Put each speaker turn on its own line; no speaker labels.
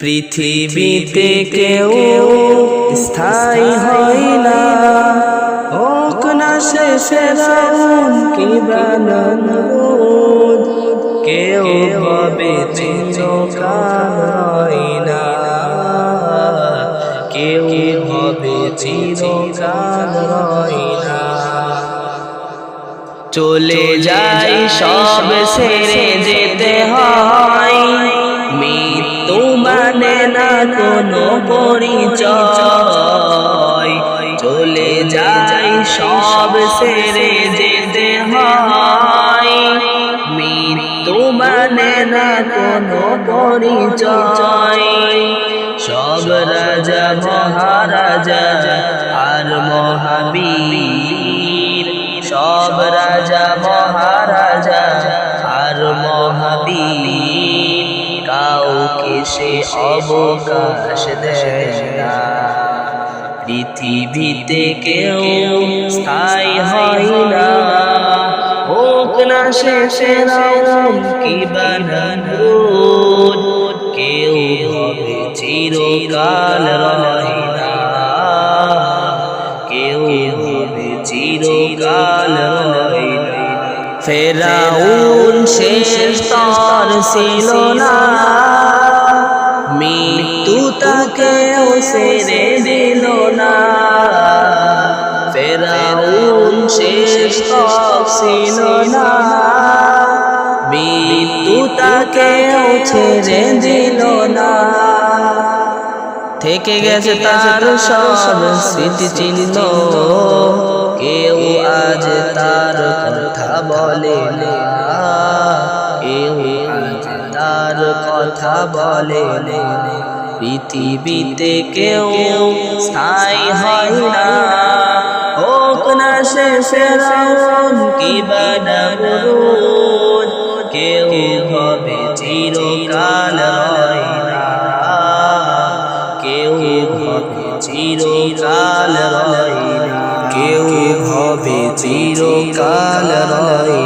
পৃথিবীতে কেউ স্থায়ী হয় না। হোক না শেষে কি কেউ হবে চিরকাল হয় না। কেউ হবে চিরকাল হয় না। চলে যাই সব সেরে যেতে হয়। পরিচয় চলে যাই সব সেরে যেতে হয়। মৃত্যু মানে না কোনো পরিচয়। সব রাজা, মহারাজা আর মহাবীর। সব রাজা, মহারাজা সে অবকাশ দেয় না। পৃথিবীতে কেউ স্থায়ী হয় না। হোক না শেষে কি বানানো কেউ হবে চিরকাল রয় না। কেউ হবে চিরকাল রয় না। ফেরাউন শেষ স্তর ছিল না। সেরে দিল না। ফেরাউন শেষ ছিল না। মৃত্যু তাকেও ছেড়ে দিল না। থেকে গেছে তার সব স্মৃতি চিহ্ন। কেউ আজ তার কথা বলে না। কেউ আজ তার কথা বলে না। পৃথিবীতে কেউ স্থায়ী হয় না। হোক না শেষের কি কেউ হবে চিরকাল না। কেউ হবে চিরকাল না। কেউ হবে চিরকাল না।